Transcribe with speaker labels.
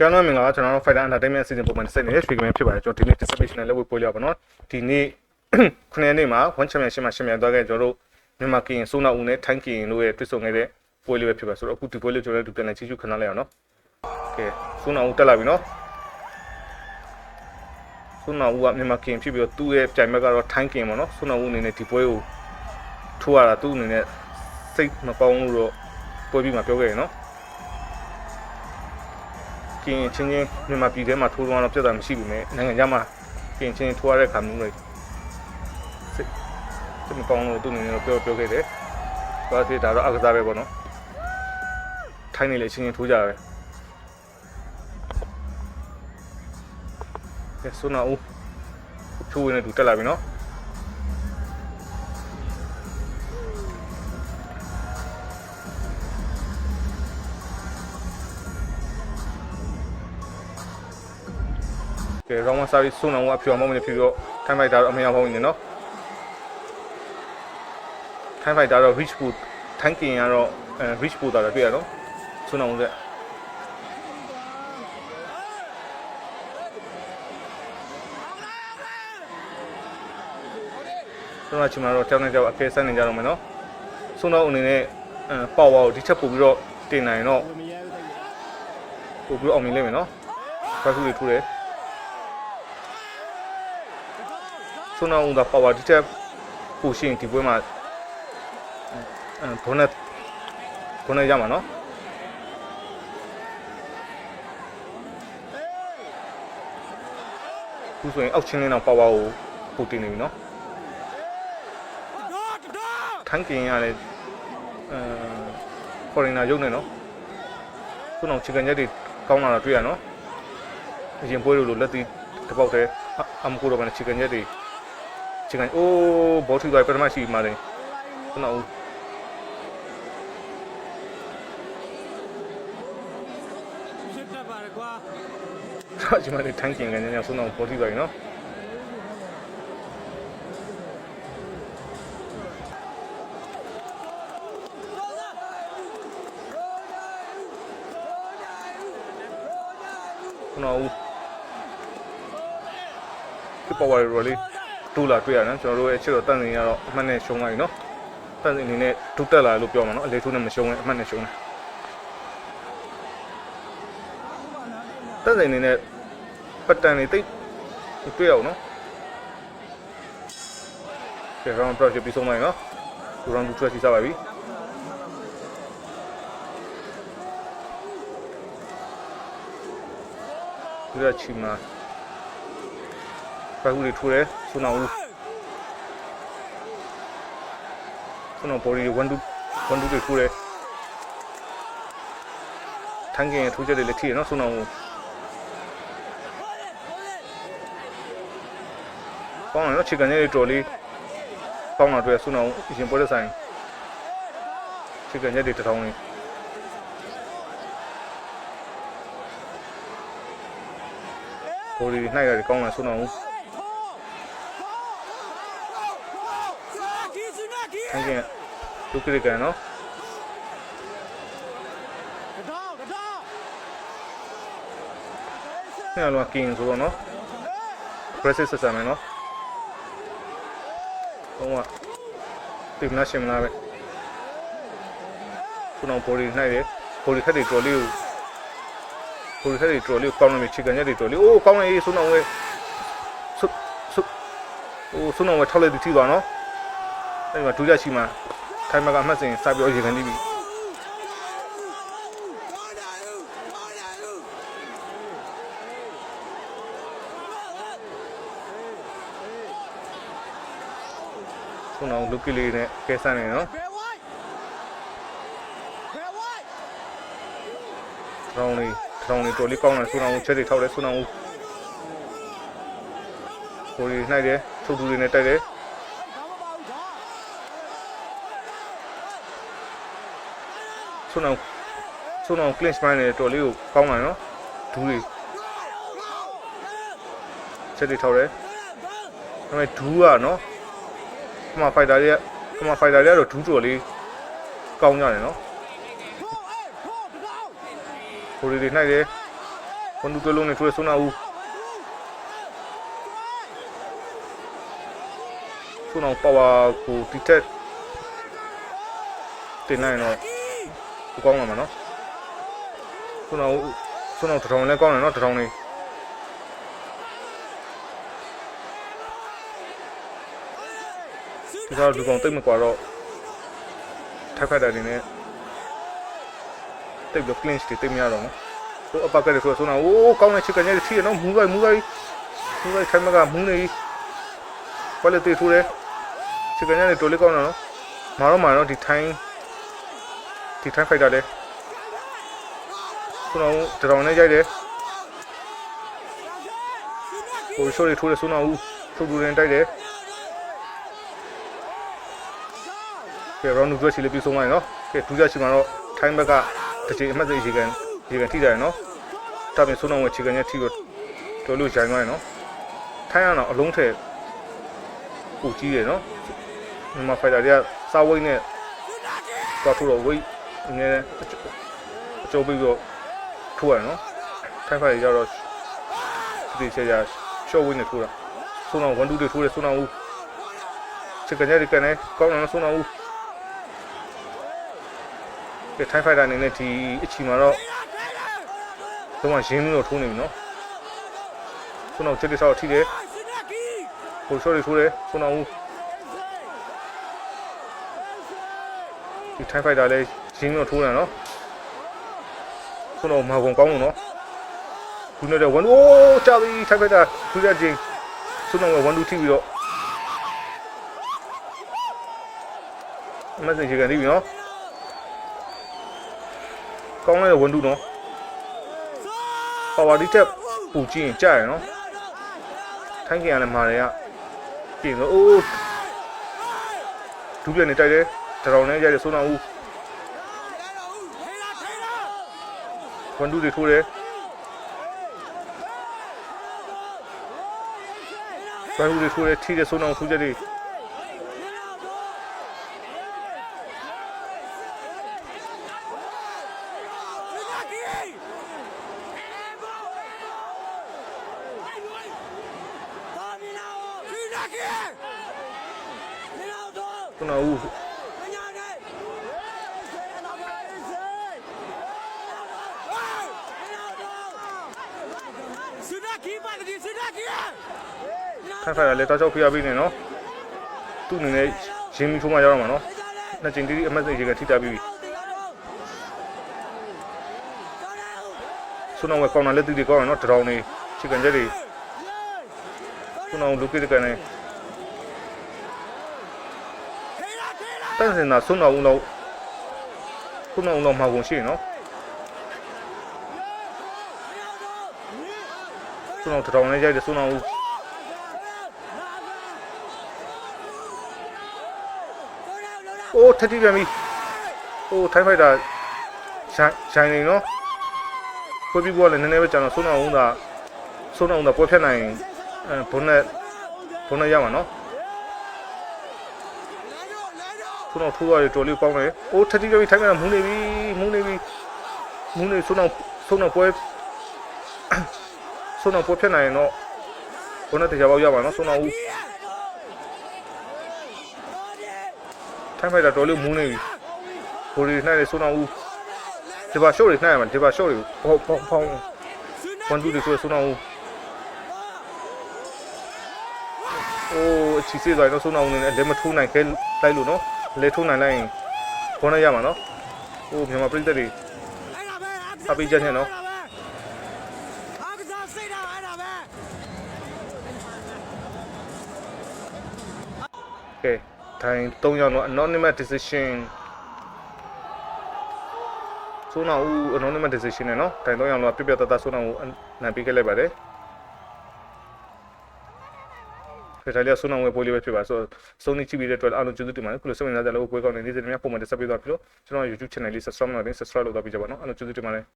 Speaker 1: ကျောင်းတော်မင်္ဂလာကျွန်တော်တို့ Fighter Entertainment Season ပုံမှန်တစ်စက်နေတဲ့ရွှေကမင်းဖြစ်ပါတယ်ကျွန်တော်ဒီနေ့ Distribution နဲ့လက်ဝဲပွဲရပါတော့ဒီနေ့ခုနှစ်ရက်နေ့မှာ One Championship မှာရှင်မြန်သွားခဲ့ကျွန်တော်တို့မြန်မာကရင်စိုးနာဦးနဲ့ထိုင်းကရင်တို့ရဲ့တွေ့ဆုံခဲ့တဲ့ပွဲလေးပဲဖြစ်ပါဆိုတော့အခုဒီပွဲလေးကျွန်တော်တို့ပြန်လည်ကြည့်ရှုခဏလိုက်အောင်နော်ကဲစိုးနာဦးတက်လာပြီနော်စိုးနာဦးကမြန်မာကရင်ဖြစ်ပြီးတော့သူ့ရဲ့ပြိုင်ဘက်ကတော့ထိုင်းကရင်ပေါ့နော်စိုးနာဦးအနေနဲ့ဒီပွဲကိုထိုးရတာသူ့အနေနဲ့စိတ်မကောင်းလို့တော့ပွဲပြီးမှပြောခဲ့ရနော် ကင်ချင်းချင်းမြန်မာပြည်ထဲမှာထိုးတော့တော့ပြဿနာမရှိဘူးနဲ့နိုင်ငံခြားမှာကင်ချင်းထိုးရတဲ့ခါမျိုးတွေစိတ်စိတ်မကောင်းလို့သူအနေနဲ့တော့ပြောပြောခဲ့တယ်။ဘာဖြစ်ဒါတော့အကစားပဲပေါ့နော်။ထိုင်းနေလေချင်းချင်းထိုးကြတယ်။ကဲဆိုနာဦးချိုးဝင်နေတူတက်လာပြီနော်။ ကဲရောင်းမစားပြီးဆိုနာဦးအဖြောင်းမမနေဖြစ်ပြီးတော့ထိုင်းဖိုက်တာတော့အမေအောင်ပေါင်းနေနော်။ထိုင်းဖိုက်တာတော့ reach boot ထိုင်းကင်ကတော့အဲ reach boot တာတော့တွေ့ရတော့ဆိုနာဦးကဆိုတော့ချင်မှာတော့တောင်းနေကြအကဲဆက်နေကြတော့မယ်နော်။ဆိုတော့အနေနဲ့အဲပေါ့ဝါကိုဒီချက်ပို့ပြီးတော့တင်နိုင်တော့ပို့ပြီးတော့အောင်မြင်လိမ့်မယ်နော်။ဖတ်ခုတွေထူးတယ်။ ဆွမ်းနာဦးကပါဝါဒီတက်ပူရှင်ဒီပွဲမှာအဲဘုန်းနဲ့ဘုန်းနဲ့ရမှာနော်ခုဆိုရင်အောက်ချင်းလေးတော့ပါဝါကိုပူတင်နေပြီနော်ထန်ကင်ရတဲ့အဲ foreigner ရုပ်နေနော်ခုနောက်ချီကန်ရက်တွေကောင်းလာတာတွေ့ရနော်အရင်ပွဲလိုလက်သီးတစ်ပေါက်တည်းအမကူတော့မနဲ့ချီကန်ရက်တွေ ချင်ကန်အိုးဘောထူသွားပထမရှိမှလည်းခုနက
Speaker 2: ရှစ်တက်ပါတယ်ကွာ
Speaker 1: တော့ဒီမှာလည်းထန်းကင်ကန်ညညဆုံးတော့ဘောထူသွားပြီနော်ခုနကဒီပေါ်ဝါရိုလေး တူလာတွေ့ရနော်ကျွန်တော်တို့ရဲ့အချစ်တော်တန်စင်ရတော့အမှတ်နဲ့ရှုံးလိုက်နော်တန်စင်အနေနဲ့ဒုတက်လာလို့ပြောမှာနော်အလေထိုးနဲ့မရှုံးနဲ့အမှတ်နဲ့ရှုံးတယ်တက်စိန်နေနဲ့ပတ်တန်နေတိတ်တွေ့အောင်နော်ကဲ round project ပြီးဆုံးလိုက်နော် round 2 track စီစားပါပြီဒီကချီမှာ ပတ်ဦးတွေထိုးတယ်ဆွနာဦးဆွနာ body 1 2 1 2တွေထိုးတယ်ထန်းကင်ထိုးချက်တွေလည်းထိရနော်ဆွနာဦးကောင်းတယ်နော်ချီကန်ရဲ့တော်လေးကောင်းလာတွေ့ဆုနောင်အရင်ပွဲတဲ့ဆိုင်ချီကန်ရဲ့တွေတစ်ထောင်လေးကိုရီနှိုက်ရတယ်ကောင်းလာဆုနောင် ဆန်းကင်ဒုက္ခရကန်နော်
Speaker 2: ကတော့ကတော့
Speaker 1: ညလောကင်းဆိုတော့နော် aggressive ဆက်ဆံမယ်နော်ဟိုကတင်မလားရှင်မလားပဲဆုနောင်ဘော်ဒီနှိုက်တယ်ဘော်ဒီခက်တွေတော်လေးကိုဘော်ဒီခက်တွေတော်လေးကိုကောင်းလာပြီချီကန်ရဲ့တွေတော်လေးအိုးကောင်းလိုက်ဆုနောင်ဝဲဆုဆုအိုးဆုနောင်ဝဲထောက်လိုက်သူထိသွားနော် အဲ့ဒီမှာဒုတိယချီမှာထိုင်မကအမှတ်စဉ်စပြီးတော့ရေကန်နေပြီဆုနောင်လုတ်ကလေးနဲ့ကဲဆန်းနေနော်
Speaker 2: ဘယ်ဝိုင်းဘယ်ဝိုင်း
Speaker 1: ထောင်းလေးထောင်းလေးတော်လေးကောင်းလာဆုနောင်ချက်တွေထောက်တယ်ဆုနောင်ကိုရီနှိုက်တယ်ထုတ်သူတွေနဲ့တိုက်တယ်
Speaker 2: ဘာမပါဘူးဒါ
Speaker 1: ဆွနောင်ဆွနောင် clean spine နဲ့တော်လေးကိုကောင်းလာနော်ဒူးတွေချက်တွေထောက်တယ်ဒါပေမဲ့ဒူးကနော်ခမဖိုက်တာတွေကခမဖိုက်တာတွေကတော့ဒူးတော်လေးကောင်းကြတယ်နော်
Speaker 2: ဟိုအေးဟိုကတော့
Speaker 1: ကိုရီတွေနှိုက်တယ်ဝန်တူတွဲလုံးနဲ့ထိုးရဆွနာဦးဆွနာပါဝါကိုတီတက်တင်နိုင်တော့ ကိုကောင်းလာမှာနော်ဆွနာဦးဆွနာတစ်ထောင်လည်းကောင်းတယ်နော်တစ်ထောင်လေးဒီကတော့လူကောင်တိတ်မကွာတော့ထိုက်ဖက်တာနေနဲ့တိတ်ပြီး clinch တွေတိတ်မရတော့နော်ဟိုအပတ်ကလေးဆိုဆိုတော့အိုးကောင်းတဲ့ချစ်ကနေထိရနော်မူလိုက်မူလိုက်မူလိုက်ထိုင်မကမူနေဘယ်လိုတေးထိုးလဲချစ်ကနေတော်လေးကောင်းတော့နော်မာတော့မာတော့ဒီထိုင်း ဒီထိုင်းဖိုက်တာလေဆိုတော့တရောင်နဲ့ကြိုက်တယ်ဟိုရှိုးတွေထိုးတယ်ဆိုတော့ဦးထုတ်တူရင်တိုက်တယ်ကဲရောနူကျွတ်ချီလေးပြီးဆုံးသွားရင်နော်ကဲဒုတိယချီမှာတော့ထိုင်းဘက်ကတစ်ချိန်အမှတ်စိတ်ရေကန်ရေကန်ထိကြရနော်ဒါပြင်ဆုံးတော့ဝင်ချီကန်ရဲ့ထိတော့တော်လို့ဂျိုင်းသွားရင်နော်ထိုင်းရတော့အလုံးထက်ပူကြီးတယ်နော်မြန်မာဖိုက်တာတွေကစာဝိတ်နဲ့သွားထိုးတော့ဝိတ် အငယ်အကျိုးပြီးတော့ထိုးရနော်ထိုင်းဖိုက်တွေကြတော့ဒီချေရရှော့ဝိတ်နဲ့ထိုးတာဆုံးတော့ဝန်တူတွေထိုးတယ်ဆုံးတော့ဦးချီကန်ရဲ့ကန်နဲ့ကောင်းတော့ဆုံးတော့ဦးကဲထိုင်းဖိုက်တာအနေနဲ့ဒီအချီမှာတော့တော့မှရင်းနှီးတော့ထိုးနေပြီနော်ခုနောက်ချက်တစ်ဆောက်ထိတယ်ဟိုရှော့တွေထိုးတယ်ခုနောက်ဦး ထိုင်းဖိုက်တာလည်းရင်းနှီးတော့ထိုးနေနော်ခုနောက်မာကုန်ကောင်းလို့နော်ခုနေတဲ့ဝန်အိုးကြာပြီထိုင်းဖိုက်တာထူးတဲ့ချင်းခုနောက်ကဝန်တူထိပြီးတော့အမစင်ချီကန်ပြီးပြီနော်ကောင်းလိုက်တဲ့ဝန်တူနော်ပါဝါဒီတက်ပူကြည့်ရင်ကြာရယ်နော်ထိုင်းကင်ကလည်းမာတွေကပြင်တော့အိုးဒူးပြနေတိုက်တယ် တရောင်နဲ့ရိုက်တယ်ဆုံးအောင်ဦးဝန်တူတွေထိုးတယ်ဝန်တူတွေထိုးတယ်ထိတယ်ဆုံးအောင်ထူးချက်တွေဆုံးအောင်ဦး ထိုင်းဖိုင်ကလည်းတောက်ချောက်ဖိအားပေးနေနော်သူ့အနေနဲ့ရင်းမီထိုးမှရောက်တော့မှာနော်နှစ်ချိန်တိတိအမတ်စိတ်ကြီးကထိတာပြီးပြီဆုံးအောင်ကကောင်းတာလက်သီးတွေကောင်းတယ်နော်တရောင်နေချီကန်ချက်တွေဆုံးအောင်လူကိတကန်နေတန့်စင်တာဆုံးတော်ဦးတော့ဆုံးတော်ဦးတော့မှာကုန်ရှိနော်ဆုံးတော်တောင်နဲ့ရိုက်တယ်ဆုံးတော်ဦး အိုးထက်တိပြန်ပြီအိုးထိုင်းဖိုက်တာရှိုင်းရှိုင်းနေနော်ပွဲပြီးတော့လည်းနည်းနည်းပဲကြာတော့ဆုံးတော်ဦးသာဆုံးတော်ဦးသာပွဲဖြတ်နိုင်အဲဘုန်းနဲ့ဘုန်းနဲ့ရမှာနော်ခုနကထိုးရတယ်တော်လေးကောင်းတယ်။အိုးထတိကြပြီထိုင်းကမူးနေပြီမူးနေပြီမူးနေဆုံးတော့ဆုံးတော့ပွဲဆုံးတော့ပွဲဖြစ်နိုင်ရင်တော့ဘုန်းနဲ့တရားပေါက်ရပါနော်ဆုံးတော့ဦး ထိုင်းဖိုက်တာတော်လေးမူးနေပြီဘိုးရီနှိုက်နေဆုံးတော့ဦးဒီပါရှို့တွေနှိုက်ရမှာဒီပါရှို့တွေဖောင်းဖောင်းဖောင်းဝန်တူတွေဆိုဆုံးတော့ဦးအိုးအချီစေးသွားတော့ဆုံးတော့ဦးနေလည်းမထိုးနိုင်ခဲလိုက်လို့နော်လေထုံးနိုင်လိုက်ရင်ခေါင်းနဲ့ရမှာနော်ဟိုမြန်မာပြည်သက်တွေအပိချက်နဲ့နော်
Speaker 2: အားကစားစိတ်တော့အဲ့ဒါပဲ
Speaker 1: ကဲ ထိုင်၃ယောက်တော့ anonymous decision ဆိုတော့ဦး anonymous decision နဲ့နော်တိုင်၃ယောက်တော့ပြပြတတ်တဆိုတော့ဦးနိုင်ပေးခဲ့လိုက်ပါတယ်ဖေတလျာဆုနာဝယ်ပိုးလေးပဲဖြစ်ပါဆိုတော့စုံနေကြည့်ပြီးတဲ့အတွက်အားလုံးကျေးဇူးတင်ပါတယ်ခုလိုစိတ်ဝင်စားကြလို့ပွဲကောင်းနေနေ့စဉ်များပုံမှန်တက်ဆက်ပေးသွားပြီလို့ကျွန်တော် YouTube channel လေး subscribe လုပ်နေ subscribe လုပ်သွားပြီးကြပါနော်အားလုံးကျေးဇူးတင်ပါတယ်